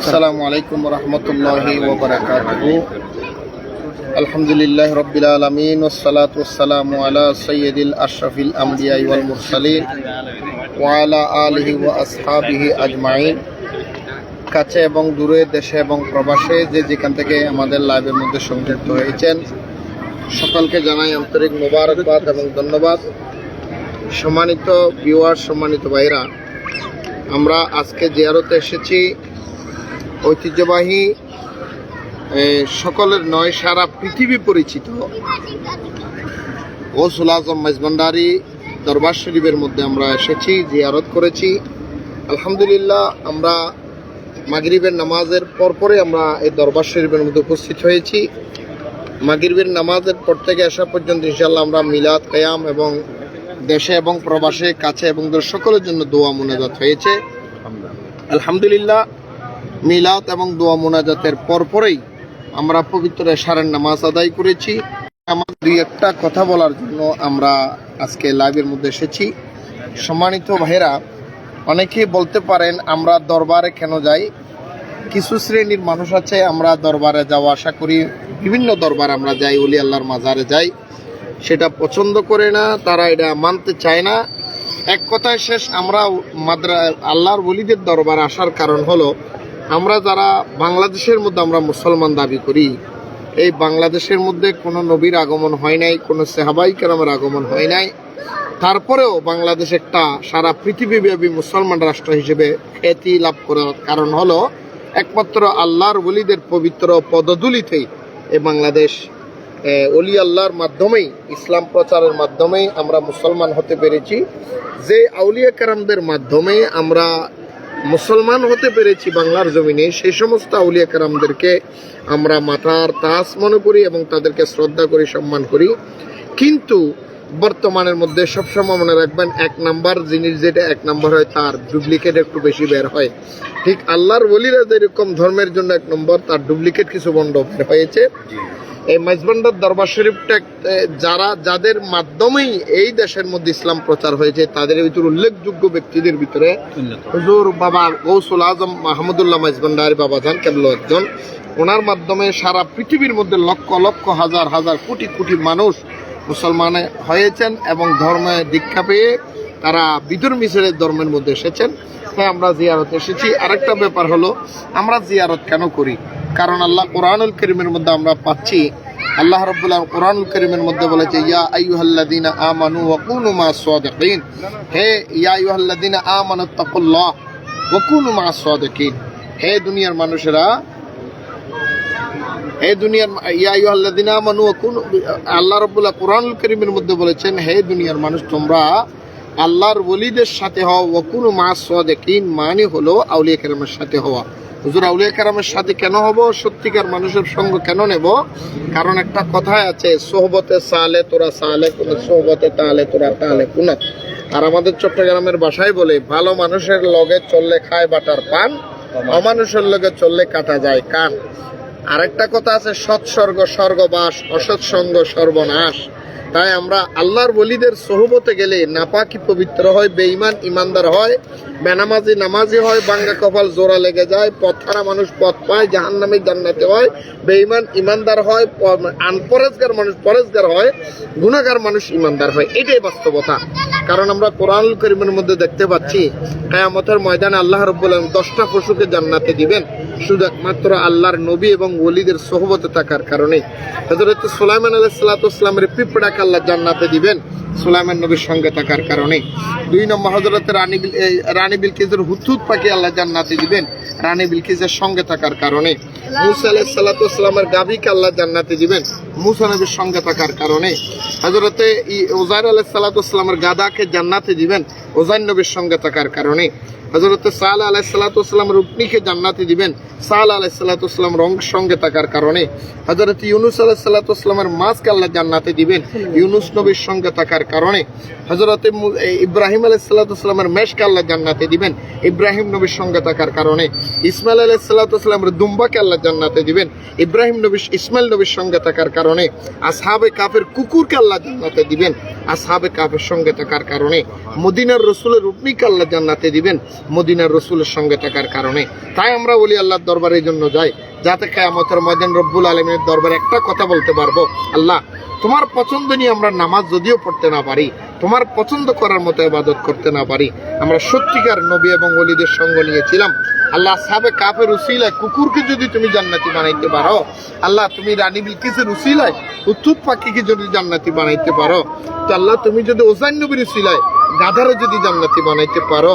আসসালামু আলাইকুম রহমতুল্লাহ ওবরাকাত আলহামদুলিল্লাহ রবিল আলমিন ওসালাত ওসালাম আলা সৈয়দুল আশরফিল আমদিয়া ওয়াল মুরসালিন ওয়ালা আলহি ও আসহাবিহি আজমাইন। কাছে এবং দূরে, দেশে এবং প্রবাসে যে যেখান থেকে আমাদের লাইভের মধ্যে সংযুক্ত হয়েছেন, সকলকে জানাই আন্তরিক মোবারকবাদ এবং ধন্যবাদ। সম্মানিত ভিউয়ার সম্মানিত ভাইরা, আমরা আজকে জিয়ারতে এসেছি ঐতিহ্যবাহী সকলের নয় সারা পৃথিবী পরিচিত গৌসুল আজম মেজবান্ডারি দরবার শরীফের মধ্যে আমরা এসেছি, জিয়ারত করেছি। আলহামদুলিল্লাহ, আমরা মাগরিবের নামাজের পরপরে আমরা এই দরবার শরীফের মধ্যে উপস্থিত হয়েছি। মাগরিবের নামাজের পর থেকে আসা পর্যন্ত ইনশাল্লাহ আমরা মিলাদ, কায়াম এবং দেশে এবং প্রবাসে, কাছে এবং সকলের জন্য দোয়া মোনাজাত হয়েছে। আলহামদুলিল্লাহ মিলাদ এবং দোয়া মোনাজাতের পরপরেই আমরা পবিত্র এশারের নামাজ আদায় করেছি। আমার দুই একটা কথা বলার জন্য আমরা আজকে লাইভের মধ্যে এসেছি। সম্মানিত ভাইরা অনেকেই বলতে পারেন, আমরা দরবারে কেন যাই? কিছু শ্রেণির মানুষ আছে, আমরা দরবারে যাওয়া আশা করি, বিভিন্ন দরবার আমরা যাই অলি আল্লাহর মাজারে যাই। সেটা পছন্দ করে না, তারা এটা মানতে চায় না। এক কথায় শেষ, আমরা মাদ্রা আল্লাহর বলিদের দরবার আসার কারণ হলো আমরা যারা বাংলাদেশের মধ্যে আমরা মুসলমান দাবি করি, এই বাংলাদেশের মধ্যে কোনো নবীর আগমন হয় নাই, কোনো সেহাবাই কেরামের আগমন হয় নাই। তারপরেও বাংলাদেশ একটা সারা পৃথিবীব্যাপী মুসলমান রাষ্ট্র হিসেবে খ্যাতি লাভ করার কারণ হলো একমাত্র আল্লাহর ওলিদের পবিত্র পদধূলিতেই এই বাংলাদেশ অলি আল্লাহর মাধ্যমেই, ইসলাম প্রচারের মাধ্যমেই আমরা মুসলমান হতে পেরেছি। যে আউলিয়া কারামদের মাধ্যমে আমরা মুসলমান হতে পেরেছি বাংলার জমিনে সেই সমস্ত আউলিয়া কারামদেরকে আমরা মাথার তাস মনে করি এবং তাদেরকে শ্রদ্ধা করি, সম্মান করি। কিন্তু বর্তমানের মধ্যে সবসময় মনে রাখবেন, এক নাম্বার জিনিস যেটা, এক নাম্বার হয় তার ডুপ্লিকেট একটু বেশি বের হয়। ঠিক আল্লাহর বলিরা যেরকম ধর্মের জন্য এক নম্বর, তার ডুপ্লিকেট কিছু বন্ড বের হয়েছে। এই মাইজবান্ডার দরবার শরীফটা যারা যাদের মাধ্যমেই এই দেশের মধ্যে ইসলাম প্রচার হয়েছে তাদের ভিতরে উল্লেখযোগ্য ব্যক্তিদের ভিতরে হুজুর বাবা গৌসুল আজম মাহমুদুল্লাহ মাইজবান্ডারি বাবা যান কেবল একজন। ওনার মাধ্যমে সারা পৃথিবীর মধ্যে লক্ষ লক্ষ হাজার হাজার কোটি কোটি মানুষ মুসলমানে হয়েছেন এবং ধর্মে দীক্ষা পেয়ে তারা বিদুর মিছিলের ধর্মের মধ্যে এসেছেন। তাই আমরা জিয়ারত এসেছি। আরেকটা ব্যাপার হলো আমরা জিয়ারত কেন করি? কারণ আল্লাহ কোরআনুল করিমের মধ্যে আমরা পাচ্ছি, আল্লাহ রাব্বুল আলামিন কোরআনুল করিমের মধ্যে বলেছে, ইয়া আমানু ওয়া কুনু মা'আস সাদিকিন। হে, ইয়া আমানু তাকুল্লাহ ওয়া কুনু মা'আস সাদিকিন। হে দুনিয়ার মানুষেরা, হে দুনিয়ার ইয়া আইয়ুহাল্লাযীনা আমানু ওয়া কুনু আল্লাহ রাব্বুল কোরআনুল করিমের মধ্যে বলেছেন, হে দুনিয়ার মানুষ, তোমরা আল্লাহর ওলিদের সাথে হওয়া ওয়া কুনু মা'আস সাদিকিন মানে হলো আউলিয়া কেরামের সাথে হওয়া। হুজুর, আউলিয়া কেরামের সাথে কেন হব? সত্যিকার মানুষের সঙ্গ কেন নেব? কারণ একটা কথায় আছে, সোহবতে সালে তোরা সালে কোন, সোহবতে তালে তোরা তালে কোন। আর আমাদের চট্টগ্রামের বাসায় বলে, ভালো মানুষের লগে চললে খায় বাটার পান, অমানুষের লগে চললে কাটা যায় কান। আরেকটা কথা আছে, সৎসর্গ স্বর্গবাস, অসৎসঙ্গ সর্বনাশ। তাই আমরা আল্লাহর বলিদের সহবতে গেলে নাপাকি পবিত্র হয়, বেঈমান ইমানদার হয় বেনামাজি নামাজি হয়, বাঙ্গা কপাল জোড়া লেগে যায় পথহারা মানুষ পথ পায় জাহান নামে জান্নাতে হয়, বেঈমান ইমানদার হয় আনপরেজগার মানুষ পরেজগার হয় গুণাগার মানুষ ইমানদার হয়। এটাই বাস্তবতা। কারণ আমরা কোরআন করিমের মধ্যে দেখতে পাচ্ছি, কায়ামতের ময়দানে আল্লাহ রব্বুল দশটা পশুকে জান্নাতে দিবেন। শুধু একমাত্র আল্লাহর নবী এবং ওলিদের সহবতে থাকার কারণে হজরত সুলাইমান আলাহ সাল্লাতামের পিঁপড়াকে আল্লাহ জান্নাতে দিবেন, সুলাইমান নবীর সঙ্গে থাকার কারণে দুই নম্বর হজরত রানী এই রানী বিলকিসের হুতুত পাখি আল্লাহ জান্নাতে দিবেন। রানী বিলকিসের সঙ্গে থাকার কারণে। মুসা আলাহ সাল্লাতামের গাভীকে আল্লাহ জান্নাতে দিবেন। মুসা নবীর সঙ্গে থাকার কারণে। হজরতে ওজাইর আলাহ সাল্লাতামের গাদাকে জান্নাতে দিবেন। ওজাইর নবীর সঙ্গে থাকার কারণে। হজরত সাল আলাহ সাল্লাতাম রুকনিকে জান্নাতে দিবেন। সাল আলাহ সাল্লাতাম রং সঙ্গে থাকার কারণে হজরত ইউনুস আলাহ সাল্লাতামের মাছকে আল্লাহ জান্নাতে দিবেন। ইউনুস নবীর সঙ্গে থাকার কারণে হজরত ইব্রাহিম আলাহ সাল্লাতামের মেশকে আল্লাহ জান্নাতে দিবেন। ইব্রাহিম নবীর সঙ্গে থাকার কারণে ইসমাইল আলাহ সাল্লাতামের দুম্বাকে আল্লাহ জান্নাতে দিবেন। ইব্রাহিম নবী ইসমাইল নবীর সঙ্গে থাকার কারণে আসহাবে কাফের কুকুরকে আল্লাহ জান্নাতে দিবেন। আসহাবে কাফের সঙ্গে থাকার কারণে। মদিনার রসুলের উটনিকে আল্লাহ জান্নাতে দিবেন, মদিনার রসুলের সঙ্গে থাকার কারণে। তাই আমরা বলি আল্লাহর দরবারের জন্য যাই, যাতে কেয়ামতের ময়দান রব্বুল আলমের দরবারে একটা কথা বলতে পারব। আল্লাহ, তোমার পছন্দ নিয়ে আমরা নামাজ যদিও পড়তে না পারি, তোমার পছন্দ করার মতো ইবাদত করতে না পারি, আমরা সত্যিকার নবী এবং ওলিদের সঙ্গ নিয়েছিলাম। আল্লাহ সাবে কাফের উসিলায়, কুকুরকে যদি তুমি জান্নাতি বানাইতে পারো, আল্লাহ তুমি রানী বিলকিসের উসিলায় উত্তুত পাখিকে যদি জান্নাতি বানাইতে পারো, তো আল্লাহ তুমি যদি ওসাইন নবীর উসিলায়, গাধারে যদি জান্নাতি বানাইতে পারো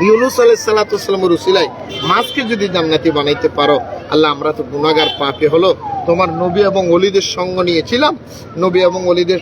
ইউনুস আলাই সালাতামের উসিলায় মাছকে যদি জান্নাতি বানাইতে পারো, আল্লাহ, আমরা তো গুণাগার পাপে হলো। তোমার নবী এবং অলিদের সঙ্গ নিয়েছিলাম, নবী এবং অলিদের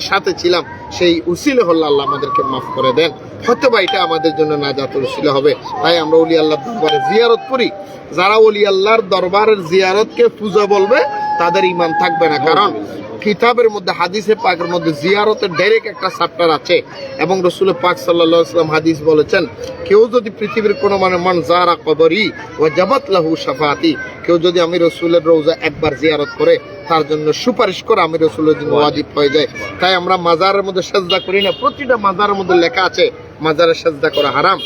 সাথে ছিলাম। সেই উসিলে হল্লা আল্লাহ আমাদেরকে মাফ করে দেন। হয়তো বা এটা আমাদের জন্য না যাতে উসিলে হবে। তাই আমরা অলি আল্লাহ দরবারে জিয়ারত করি। যারা অলি আল্লাহর দরবারের জিয়ারতকে পূজা বলবে, তাদের ইমান থাকবে না। কারণ কিতাবের মধ্যে হাদিসে পাকের মধ্যে জিয়ারতের ডাইরেক্ট একটা চ্যাপ্টার আছে। এবং রসুল পাক সাল্লাম হাদিস বলেছেন কেউ যদি পৃথিবীর কোনো মানে মান জারা কবরি ও জাবাত লাহু সাফাতি কেউ যদি আমি রসুলের রোজা একবার জিয়ারত করে তার জন্য সুপারিশ করে আমি রসুলের জন্য ওয়াজিব হয়ে যায়। তাই আমরা মাজারের মধ্যে সাজদা করি না। প্রতিটা মাজারের মধ্যে লেখা আছে মাজারে সাজদা করা হারাম।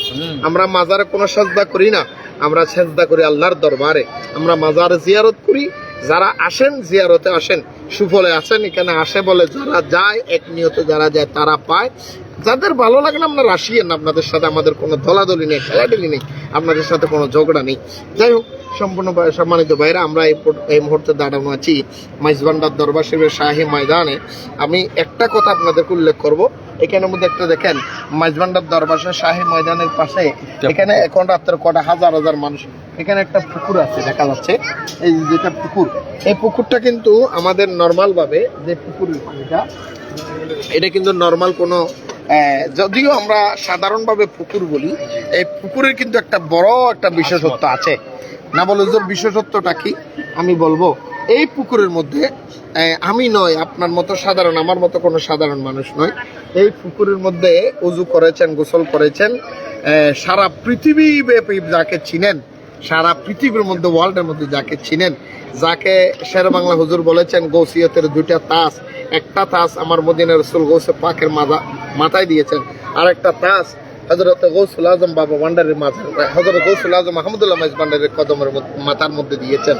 আমরা মাজারে কোনো সাজদা করি না। আমরা সাজদা করি আল্লাহর দরবারে। আমরা মাজার জিয়ারত করি যারা আসেন, জিয়ারতে আসেন, সুফলে আসেন, এখানে আসে বলে যারা যায়, এক নিয়ত যারা যায়, তারা পায়। যাদের ভালো লাগে না আপনারা আসিয়েন আপনাদের সাথে আমাদের কোনো দলাদলি নেই খেলাডেলি নেই আপনাদের সাথে কোনো ঝগড়া নেই। যাই হোক সম্পূর্ণ সম্মানিত ভাইরা আমরা এই মুহূর্তে দাঁড়ানো আছি মাইজবান্ডার দরবার শিবের শাহী ময়দানে। আমি একটা কথা আপনাদেরকে উল্লেখ করব। এখানের মধ্যে একটা দেখেন মাইজবান্ডার দরবার শাহী ময়দানের পাশে এখানে এখন রাত্রে কটা হাজার হাজার মানুষ। এখানে একটা পুকুর আছে দেখা যাচ্ছে। এই যেটা পুকুর এই পুকুরটা কিন্তু আমাদের নর্মাল ভাবে যে পুকুরের পানিটা এটা কিন্তু নর্মাল কোনো যদিও আমরা সাধারণভাবে পুকুর বলি এই পুকুরের কিন্তু একটা বড় একটা বিশেষত্ব আছে। না বলে ওর বিশেষত্বটা কি? আমি বলব এই পুকুরের মধ্যে আমি নয় আপনার মতো সাধারণ আমার মতো কোনো সাধারণ মানুষ নয়। এই পুকুরের মধ্যে উজু করেছেন গোসল করেছেন সারা পৃথিবী ব্যাপী যাকে চিনেন সারা পৃথিবীর মধ্যে ওয়ার্ল্ডের মধ্যে যাকে চিনেন যাকে শের বাংলা হুজুর বলেছেন গৌসিয়তের দুইটা তাস একটা তাস আমার মদিনা রসুল গৌসে পাখের মাথা মাথায় দিয়েছেন। আর একটা তাস হজরত গৌসুল আজম বাবা ভান্ডারের মাথা হজরত গৌসুল আজম মাহমুদুল্লাহ মাইজ ভান্ডারের কদমের মাথার মধ্যে দিয়েছেন।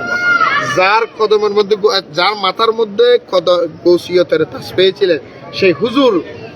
যার কদমের মধ্যে যার মাথার মধ্যে কদ গৌসিয়তের তাস পেয়েছিলেন সেই হুজুর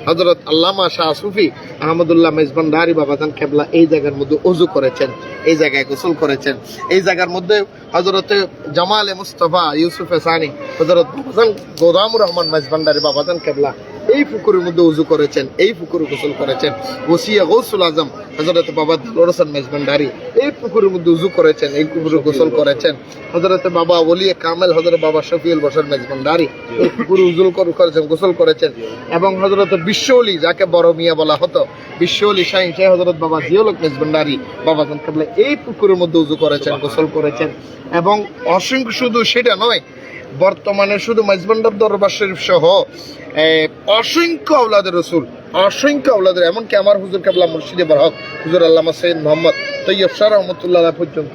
হজরত আল্লামা শাহ সুফি। আহমদুল্লাহ মেজবান মেজবান্ডারি বাবাজান কেবলা এই জায়গার মধ্যে অজু করেছেন এই জায়গায় গোসল করেছেন। এই জায়গার মধ্যে হজরতে জামালে মুস্তফা ইউসুফ এসানি হজরত বাবাজান গোদামুর রহমান মেজবান্ডারি বাবাজান কেবলা এই পুকুরের মধ্যে উজু করেছেন এই পুকুরে গোসল করেছেন। ওসিয়া গৌসুল আজম হজরত বাবা দুলর হোসেন মেজবান্ডারি এই পুকুরের মধ্যে উজু করেছেন এই পুকুরে গোসল করেছেন। হজরত বাবা ওলিয়ে কামেল হজরত বাবা শফিউল বসর মেজবান্ডারি এই পুকুরে উজুল কর- করেছেন গোসল করেছেন। এবং হজরত বিশ্বলি যাকে বড় মিয়া বলা হতো বিশ্বলি শাহিন শাহ হজরত বাবা জিয়লক ভণ্ডারী বাবা জান এই পুকুরের মধ্যে উজু করেছেন, গোসল করেছেন। এবং অসংখ্য শুধু সেটা নয় বর্তমানে শুধু মাইজবান্ডার দরবার শরীফ সহ অসংখ্য আউলাদের রসুল অসংখ্য আওলাদের এমনকি আমার হুজুর কাবলা মুর্শিদে বরহক হুজুর আল্লামা সৈয়দ মোহাম্মদ তৈয়ব শাহ রহমতুল্লাহ পর্যন্ত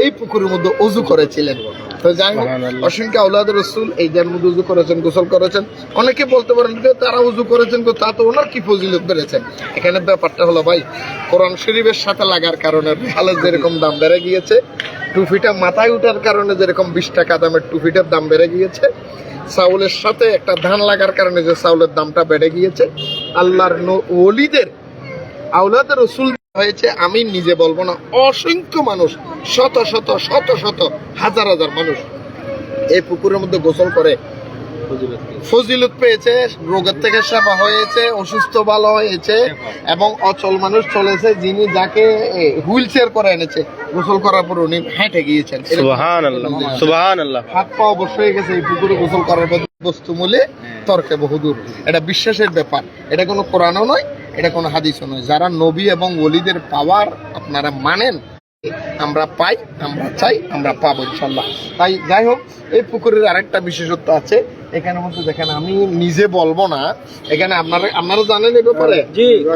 এই পুকুরের মধ্যে উজু করেছিলেন। তো যাই হোক অসংখ্য আওলাদ রসুল এই যার মধ্যে উজু করেছেন গোসল করেছেন। অনেকে বলতে পারেন যে তারা উজু করেছেন তো তা তো ওনার কি ফজিলত বেড়েছে এখানে ব্যাপারটা হলো ভাই কোরআন শরীফের সাথে লাগার কারণে হালের যেরকম দাম বেড়ে গিয়েছে টুফিটা মাথায় উঠার কারণে যেরকম বিশ টাকা দামের টুপিটার দাম বেড়ে গিয়েছে, চাউলের সাথে একটা ধান লাগার কারণে যে চাউলের দামটা বেড়ে গিয়েছে, আল্লাহর ওলিদের আউলাদের রসুল হয়েছে, আমি নিজে বলব না, অসংখ্য মানুষ, শত শত শত শত, হাজার হাজার মানুষ এই পুকুরের মধ্যে গোসল করে ফজিলত পেয়েছে। রোগের থেকে সেবা হয়েছে অসুস্থ ভালো হয়েছে এবং অচল মানুষ চলেছে যিনি যাকে হুইল চেয়ার করে এনেছে গোসল করার পর উনি হেঁটে গিয়েছেন। হাত পা অবশ্যই হয়ে গেছে এই পুকুরে গোসল করার পর বস্তু মূলে তর্কে বহুদূর। এটা বিশ্বাসের ব্যাপার। এটা কোনো কোরআনও নয় এটা কোনো হাদিসও নয়। যারা নবী এবং ওলিদের পাওয়ার আপনারা মানেন আমরা পাই আমরা চাই আমরা পাবো ইনশাল্লাহ তাই যাই হোক এই পুকুরের আরেকটা বিশেষত্ব আছে। এখানে মধ্যে দেখেন আমি নিজে বলব না। এখানে আপনারা আপনারা জানেন এই ব্যাপারে?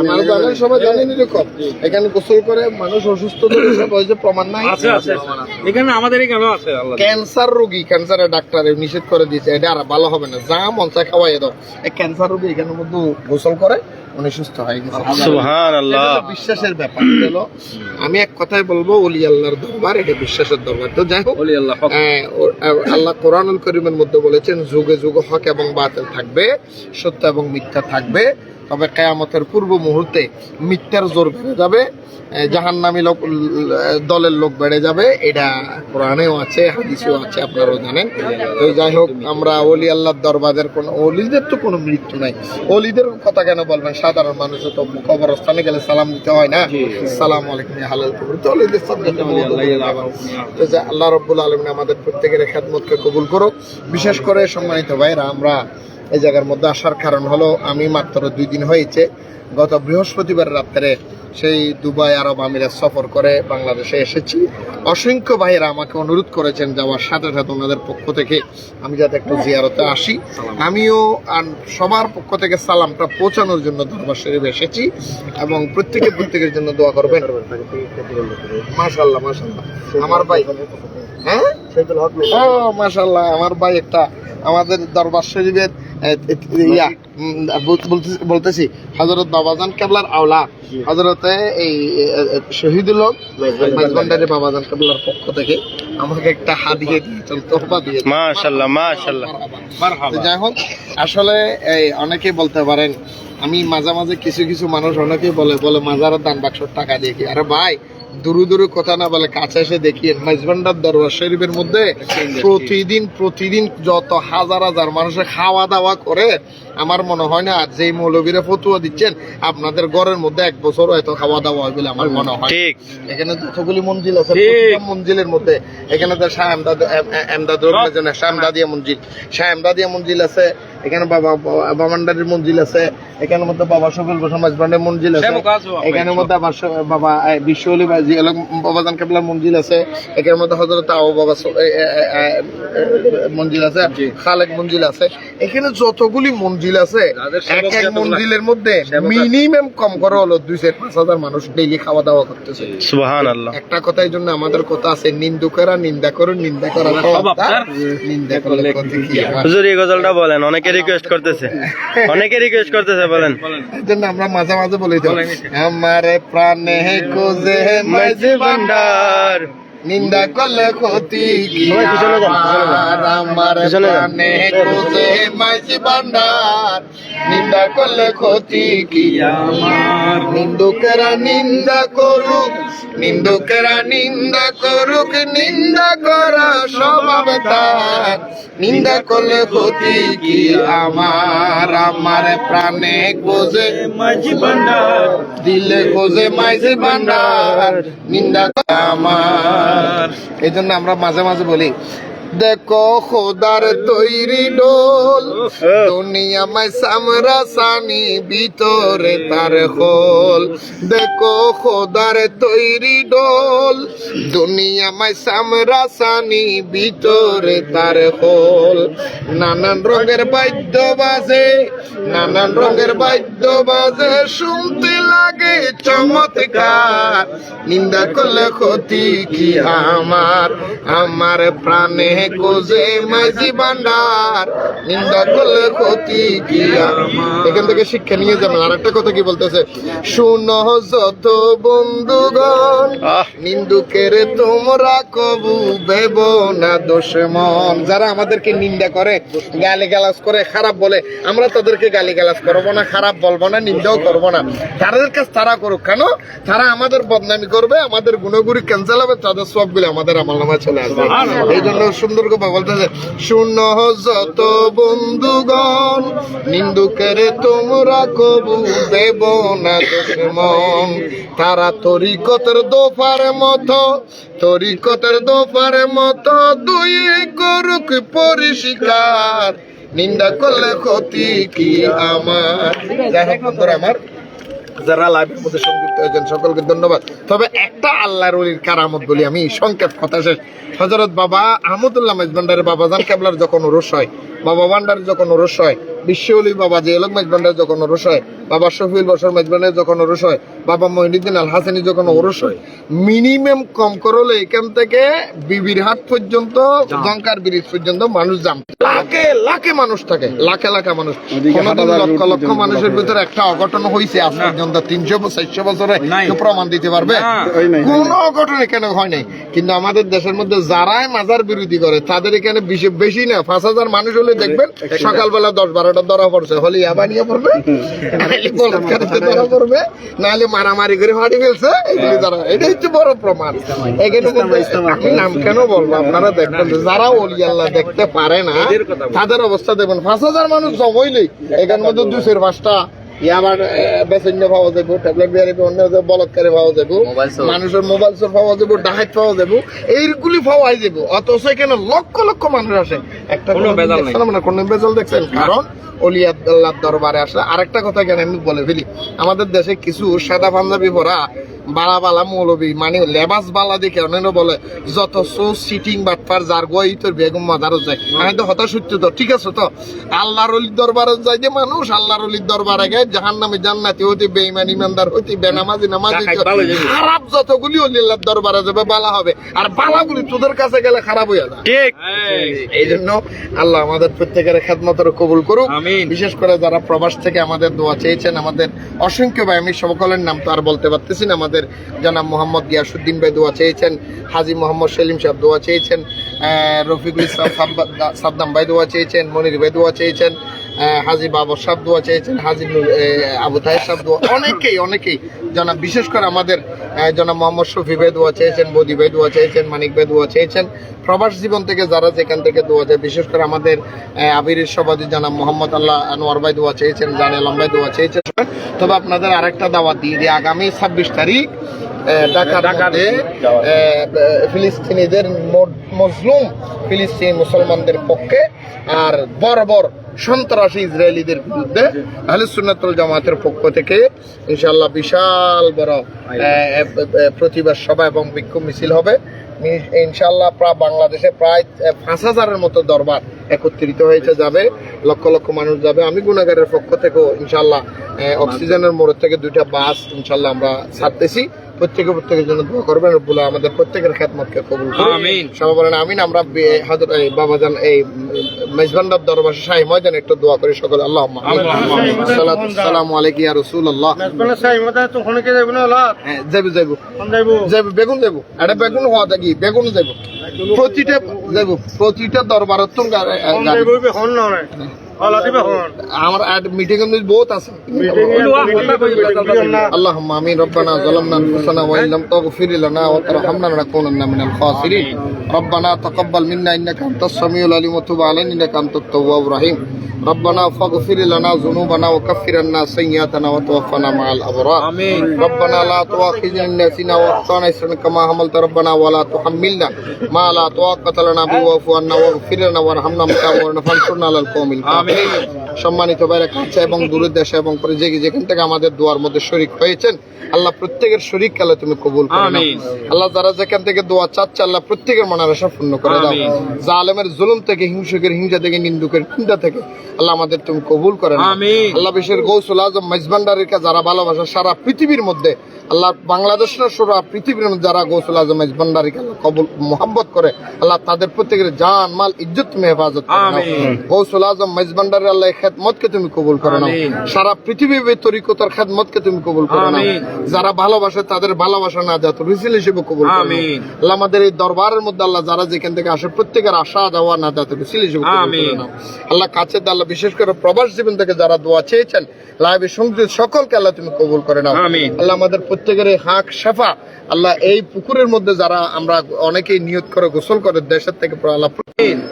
আপনারা জানেন সবাই জানেন এরকম? এখানে গোসল করে মানুষ অসুস্থ হয়েছে প্রমাণ নাই। এখানে আমাদের এখানে আছে ক্যান্সার রোগী ক্যান্সারের ডাক্তার নিষেধ করে দিয়েছে। এটা আর ভালো হবে না। যা মন চায় খাওয়াই দাও। এই ক্যান্সার রোগী এখানের মধ্যে গোসল করে উনি সুস্থ হয়ে গেছে বিশ্বাসের ব্যাপার হলো আমি এক কথায় বলব অলি আল্লাহর দরবার এটা বিশ্বাসের দরবার। তো যাই হোক আহ, আল্লাহ কোরআনুল করিমের মধ্যে বলেছেন যুগে যুগে হক এবং বাতিল থাকবে সত্য এবং মিথ্যা থাকবে। তবে কেয়ামতের পূর্ব মুহূর্তে মিথ্যার জোর বেড়ে যাবে জাহান্নামী লোক দলের লোক বেড়ে যাবে এটা কোরআনেও আছে হাদিসেও আছে আপনারাও জানেন। তো যাই হোক আমরা অলি আল্লাহর দরবারের কোন অলিদের তো কোনো মৃত্যু নাই। অলিদের কথা কেন বলবেন? সাধারণ মানুষ তো কবরস্থানে গেলে সালাম দিতে হয় না। সালাম আলাইকুম হালাল তো অলিদের তো যে আল্লাহ রব্বুল আলমিন আমাদের প্রত্যেকের খেদমতকে কবুল করুক। বিশেষ করে সম্মানিত ভাইরা আমরা এই জায়গার মধ্যে আসার কারণ হলো আমি মাত্র দুই দিন হয়েছে গত বৃহস্পতিবার রাত্রে সেই দুবাই আরব আমিরাত সফর করে বাংলাদেশে এসেছি। অসংখ্য ভাইয়েরা আমাকে অনুরোধ করেছেন যাওয়ার সাথে সাথে ওনাদের পক্ষ থেকে আমি যাতে একটু জিয়ারতে আসি। আমিও সবার পক্ষ থেকে সালামটা পৌঁছানোর জন্য দরবার শরীফ এসেছি এবং প্রত্যেকে প্রত্যেকের জন্য দোয়া করবেন। মাশাল্লাহ মাশাল্লাহ আমার ভাই হ্যাঁ? ও মাশাল্লাহ আমার ভাই একটা আমাদের দরবার শরীফের ইয়া বলতেছি- বলতেছি হজরত বাবাজান কেবলার আওলা হজরতে এই শহীদুল হক বাবাজান কেবলার পক্ষ থেকে আমাকে একটা হাদিয়ে দিয়েছেন তোহফা দিয়ে মাশাআল্লাহ মাশাআল্লাহ। যাই হোক আসলে এই অনেকেই বলতে পারেন আমি মাঝে মাঝে কিছু কিছু মানুষ অনেকেই বলে বলে মাজারের দান বাক্সর টাকা দিয়ে কি? আরে ভাই দূর দূরে কথা না বলে কাছে এসে দেখি মাইজবান্ডার দরবার শরীফের মধ্যে প্রতিদিন প্রতিদিন যত হাজার হাজার মানুষের খাওয়া দাওয়া করে আমার মনে হয় না যে মৌলবীরা ফতুয়া দিচ্ছেন আপনাদের ঘরের মধ্যে এক বছর হয়তো খাওয়া দাওয়া হয় বলে আমার মনে হয়। ঠিক। এখানে যতগুলি মঞ্জিল আছে। মঞ্জিলের মধ্যে এখানে তো শাহ এমদাদ এম- এম- জন্য শাহ মঞ্জিল শাহ এমদাদিয়া মঞ্জিল। আছে এখানে বাবা বাবান্ডারির মঞ্জিল আছে এখানের মধ্যে বাবা শফিল গোস্বামী মাঝবান্ডের মঞ্জিল আছে এখানের মধ্যে আবার বাবা এ, বিশ্ব অলি বা জি আলম বাবাজান কেবলার মঞ্জিল আছে এখানের মধ্যে হজরত আবু বাবা মঞ্জিল আছে খালেক মঞ্জিল আছে। এখানে যতগুলি মঞ্জিল আছে এক এক মঞ্জিলের মধ্যে মিনিমাম কম করে হলো দুই চার পাঁচ হাজার মানুষ ডেইলি খাওয়া দাওয়া করতেছে একটা কথার জন্য আমাদের কথা আছে নিন্দুকেরা নিন্দা করো নিন্দা করা নিন্দা করলে? হুজুর এই গজলটা বলেন অনেকে রিকোয়েস্ট করতেছে। অনেকে রিকোয়েস্ট করতেছে বলেন। এই জন্য আমরা মাঝে মাঝে বলি আমার প্রাণে কোজে মাঝে ভান্ডার। নিন্দা করলে ক্ষতি কি? আমার আমার প্রাণে কোজে মাঝে ভান্ডার। নিন্দা করলে ক্ষতি কি? আমার। নিন্দুকেরা নিন্দা করুক নিন্দুকেরা নিন্দা করুক নিন্দা করা স্বভাব তার। নিন্দা করলে ক্ষতি কি? আমার আমার প্রাণে গোজে মাঝি ভান্ডার। দিলে গোজে মাঝি ভান্ডার। নিন্দা করা আমার এই জন্য আমরা মাঝে মাঝে বলি দেখো খোদার তৈরি ডোল দুনিয়া মাই সামরা সানি ভিতরে তার হোল। দেখো খোদার তৈরি ডোল দুনিয়া মাই সামরা সানি ভিতরে তার হোল। নানান রঙের বাদ্য বাজে, নানান রঙের বাদ্য বাজে। শুনতে লাগে চমৎকার। নিন্দা করলে ক্ষতি কি আমার? আমার প্রাণে কোজে মাঝি ভান্ডার নিন্দা করলে ক্ষতি কি এখান থেকে শিক্ষা নিয়ে যাবেন। আর একটা কথা কি বলতেছে? শুনো যত বন্ধুগণ নিন্দুকের তোমরা কবু ভেব না দোষ মন যারা আমাদেরকে নিন্দা করে গালি গালাজ করে খারাপ বলে আমরা তাদেরকে গালি গালাজ করব না খারাপ বলব না নিন্দাও করব না। তাদের কাজ তারা করুক কেন? তারা আমাদের বদনামি করবে আমাদের গুণগুলি ক্যান্সেল হবে তাদের সবগুলো আমাদের আমার নামায় চলে আসবে। এই জন্য সুন্দর করে বলতেছে শূন্য যত বন্ধুগণ, নিন্দুকের তোমরা কবু দেব না দোষ মন তারা তরিকতের দোফার মতো, তরিকতের দোফার মতো দুই করুক পরিষ্কার। নিন্দা করলে ক্ষতি কি আমার? যাই হোক আমার যারা লাইভের মধ্যে সংযুক্ত হয়েছেন, সকলকে ধন্যবাদ। তবে একটা আল্লাহর অলির কারামত বলি আমি সংক্ষেপ কথা শেষ। হজরত বাবা আহমদুল্লাহ মেজবান্ডারের বাবা জান কেবলার যখন ওরস হয়, বাবা বান্ডার যখন ওরস হয় বিশ্বলি বাবা যে এলক মেজবান্ডার যখন ওরস হয় বাবা শফিউল বসর মেজবান্ডার যখন ওরস হয় বাবা মহিনুদ্দিন আল হাসানি যখন ওরস হয় মিনিমাম কম করলে এখান থেকে বিবির হাট পর্যন্ত জঙ্কার ব্রিজ পর্যন্ত মানুষ জাম। লাখে লাখে মানুষ থাকে লাখে লাখে মানুষ। লক্ষ লক্ষ মানুষের ভিতরে একটা অঘটন হয়েছে আজ পর্যন্ত তিনশো চারশো বছরে প্রমাণ দিতে পারবে? কোন অঘটন এখানে হয় নাই? কিন্তু আমাদের দেশের মধ্যে যারাই মাজার বিরোধী করে তাদের এখানে বেশি- না পাঁচ হাজার মানুষ হলে দেখবেন সকালবেলা দশ বারোটা ধরা পড়ছে হলে আবার নিয়ে পড়বে। নাহলে বলাৎকারিতে ধরা পড়বে নাহলে মারামারি করে ফাটি ফেলছে এগুলি ধরা। এটা হচ্ছে বড় প্রমাণ। এখানে নাম কেন বলব? আপনারা দেখবেন যারা ওলি আল্লাহ দেখতে পারে না তাদের অবস্থা দেখবেন। পাঁচ হাজার মানুষ জমইলেই এখান মধ্যে দুশের পাঁচটা ইয়াবার বেসন্য পাওয়া যাব ট্যাবলেট বিহারি অন্য বলৎকারে পাওয়া যাব মানুষের মোবাইল চোর পাওয়া যাব ডাহাত পাওয়া যাব এইগুলি পাওয়াই যাব। অথচ এখানে লক্ষ লক্ষ মানুষ আসে। একটা কোনো দেখছেন না কোনো বেজাল দেখছেন? কারণ অলিয়াত আল্লাহর দরবারে আসলে আরেকটা কথা কেন আমি বলে ফেলি। আমাদের দেশে কিছু সাদা পাঞ্জাবি পরা বালা বালা মৌলবী মানে লেবাস বালা দেখে বলে যত সো সিটিং বাটপার যার গোয়াই তোর বেগম মাদারও যায় আমি তো হতাশ হচ্ছে তো ঠিক আছে তো? আল্লাহর অলির দরবারে যায় যে মানুষ আল্লাহর অলির দরবারে জাহান নামে জান্নাতি হইতে বেইমান ইমানদার হইতে বেনামাজি নামাজি খারাপ যতগুলি অলি আল্লাহর দরবারে যাবে বালা হবে। আর বালাগুলি তোদের কাছে গেলে খারাপ হয়ে যায়। ঠিক। এই জন্য আল্লাহ আমাদের প্রত্যেকের খেদমতের কবুল করুক। বিশেষ করে যারা প্রবাস থেকে আমাদের দোয়া চেয়েছেন আমাদের অসংখ্য ভাই আমি সকলের নাম তো আর বলতে পারতেছি না আমাদের জনাব মোহাম্মদ গিয়াসুদ্দিন ভাই দোয়া চেয়েছেন, হাজি মোহাম্মদ সেলিম সাহেব দোয়া চেয়েছেন রফিকুল ইসলাম সাদ্দাম ভাই দোয়া চেয়েছেন, মনির ভাই দোয়া চেয়েছেন হাজি বাবর সাহেব দোয়া চেয়েছেন হাজি আবু তাহের সাহেব দোয়া অনেকেই অনেকেই জনাব বিশেষ করে আমাদের জনাব মোহাম্মদ শফি ভাই দোয়া চেয়েছেন বদি ভাই দোয়া চেয়েছেন মানিক ভাই দোয়া চেয়েছেন প্রবাস জীবন থেকে যারা যেখান থেকে দোয়া চায় বিশেষ করে আমাদের আবিরের সভাপতি জনাব মোহাম্মদ আল্লাহ আনোয়ার ভাই দোয়া চেয়েছেন জানে আলম ভাই দোয়া চেয়েছেন। তবে আপনাদের আরেকটা দাওয়াত দিয়ে দিই আগামী ছাব্বিশ তারিখ ঢাকার ফিলিস্তিনিদের মজলুম ফিলিস্তিনি মুসলমানদের পক্ষে আর বরাবর সন্ত্রাসী ইসরায়েলিদের বিরুদ্ধে আহলে জামাতের পক্ষ থেকে ইনশাল্লাহ বিশাল বড় প্রতিবাদ সভা এবং বিক্ষোভ মিছিল হবে। ইনশাল্লাহ প্রায় বাংলাদেশে প্রায় পাঁচ হাজারের মতো দরবার একত্রিত হয়েছে, যাবে, লক্ষ লক্ষ মানুষ যাবে। আমি গুণাগারের পক্ষ থেকেও ইনশাল্লাহ অক্সিজেনের মোড় থেকে দুইটা বাস ইনশাল্লাহ আমরা ছাড়তেছি। প্রত্যেকে প্রত্যেকের জন্য দোয়া করবেন। রব্বুল আমাদের প্রত্যেকের খেদমতকে কবুল আমিন। সবাই বলেন আমিন। আমরা হযরত এই বাবাজান এই মেজবান্ডার দরবার শাহী ময়দানে একটু দোয়া করি সকল। আল্লাহ আলাইকুম ইয়া রাসূলুল্লাহ। তো যাইব না হ্যাঁ যাব যাব যাইব। বেগুন যাব এটা বেগুন হওয়া থাকি বেগুন যাব প্রতিটা যাব প্রতিটা দরবারত তো গাড়ি। হন না আমার মিটিং এর মধ্যে বহুত আছে اللهم امين ربنا ظلمنا انفسنا وان لم تغفر لنا وترحمنا لنكونن من الخاسرين ربنا تقبل منا انك انت السميع العليم وتب علينا انك انت التواب الرحيم ربنا فاغفر لنا ذنوبنا وكفر عنا سيئاتنا وتوفنا مع الأبرار. آمين. ربنا لا تؤاخذنا إن نسينا وأخطأنا اسرا كما حملت ربنا ولا تحملنا ما لا طاقة لنا به واعف عنا واغفر لنا وارحمنا مكان فانصرنا على القوم الكافرين সম্মানিত বাইরে কাছে এবং দূরের দেশে এবং পরে যে যেখান থেকে আমাদের দোয়ার মধ্যে শরিক হয়েছেন আল্লাহ প্রত্যেকের শরিক কালে তুমি কবুল করে আল্লাহ যারা যেখান থেকে দোয়া চাচ্ছে আল্লাহ প্রত্যেকের মনের আশা পূর্ণ করে দাও। আমিন। জালেমের জুলুম থেকে হিংসুকের হিংসা থেকে নিন্দুকের নিন্দা থেকে আল্লাহ আমাদের তুমি কবুল করে আল্লাহ বিশ্বের গৌসুল আজম মেজবান্ডারিকে যারা ভালোবাসা সারা পৃথিবীর মধ্যে আল্লাহ বাংলাদেশ না পৃথিবীর যারা গৌসুল আজম মেজবান্ডারিকে আল্লাহ কবুল মোহাম্মত করে আল্লাহ তাদের প্রত্যেকের জান মাল ইজ্জত তুমি হেফাজত। গৌসুল আজম মেজবান্ডারি আল্লাহ খেদমতকে তুমি কবুল করে নাও। আমিন। সারা পৃথিবীর তরিকতার খেদমতকে তুমি কবুল করে নাও। যারা ভালোবাসে তাদের ভালোবাসা না যাত রিসিল হিসেবে কবুল করে আল্লাহ আমাদের এই দরবারের মধ্যে আল্লাহ যারা যেখান থেকে আসে প্রত্যেকের আশা যাওয়া না যাতে রিসিল হিসেবে কবুল করে নাও। আল্লাহ কাছে আল্লাহ বিশেষ করে প্রবাস জীবন থেকে যারা দোয়া চেয়েছেন লাইভে সংযুক্ত সকলকে আল্লাহ তুমি কবুল করে নাও। আমিন। আল্লাহ আমাদের প্রত্যেকের এই হাক শেফা আল্লাহ এই পুকুরের মধ্যে যারা আমরা অনেকেই নিয়ত করে গোসল করে দেশের থেকে পরে আল্লাহ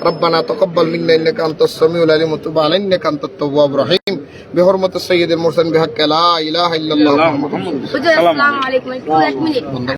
ربنا تقبل منا انك انت السميع العليم وتب علينا انك انت التواب الرحيم بحرمة السيد المرسل بحق لا اله الا الله محمد رسول